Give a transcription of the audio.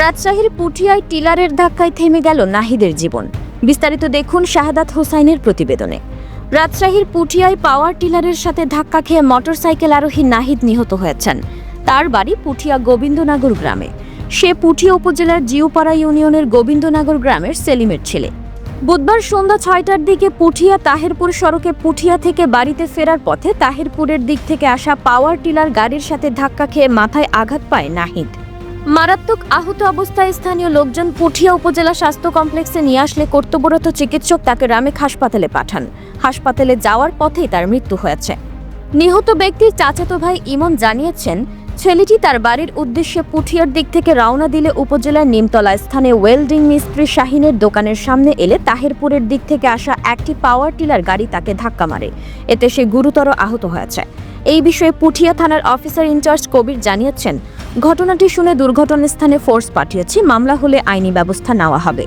রাজশাহীর পুঠিয়ায় টিলারের ধাক্কায় থেমে গেল নাহিদের জীবন। বিস্তারিত দেখুন শাহাদাত হোসাইনের প্রতিবেদনে। রাজশাহীর পুঠিয়ায় পাওয়ার টিলারের সাথে ধাক্কা খেয়ে মোটরসাইকেল আরোহী নাহিদ নিহত হয়েছেন। তার বাড়ি পুঠিয়া গোবিন্দনগর গ্রামে। সে পুঠিয়া উপজেলার জিউপাড়া ইউনিয়নের গোবিন্দনগর গ্রামের সেলিমের ছেলে। বুধবার সন্ধ্যা ছয়টার দিকে পুঠিয়া তাহেরপুর সড়কে পুঠিয়া থেকে বাড়িতে ফেরার পথে তাহেরপুরের দিক থেকে আসা পাওয়ার টিলার গাড়ির সাথে ধাক্কা খেয়ে মাথায় আঘাত পায় নাহিদ। মারাত্মক আহত অবস্থায় স্থানীয় লোকজন পুঠিয়া উপজেলা স্বাস্থ্য কমপ্লেক্সে নিয়ে আসলে কর্তব্যরত চিকিৎসক তাকে রামেক হাসপাতালে পাঠান। হাসপাতালে যাওয়ার পথেই তার মৃত্যু হয়েছে। নিহত ব্যক্তির চাচাতো ভাই ইমন জানিয়েছেন, ছেলেটি তার বাড়ির উদ্দেশ্যে পুঠিয়ার দিক থেকে রওনা দিলে উপজেলার নিমতলা স্থানে ওয়েল্ডিং মিস্ত্রি শাহিনের দোকানের সামনে এলে তাহেরপুরের দিক থেকে আসা একটি পাওয়ার টিলার গাড়ি তাকে ধাক্কা মারে। এতে সে গুরুতর আহত হয়েছে। এই বিষয়ে পুঠিয়া থানার অফিসার ইনচার্জ কবির জানিয়েছেন ঘটনাটি শুনে দুর্ঘটনাস্থানে ফোর্স পাঠিয়েছি। মামলা হলে আইনি ব্যবস্থা নেওয়া হবে।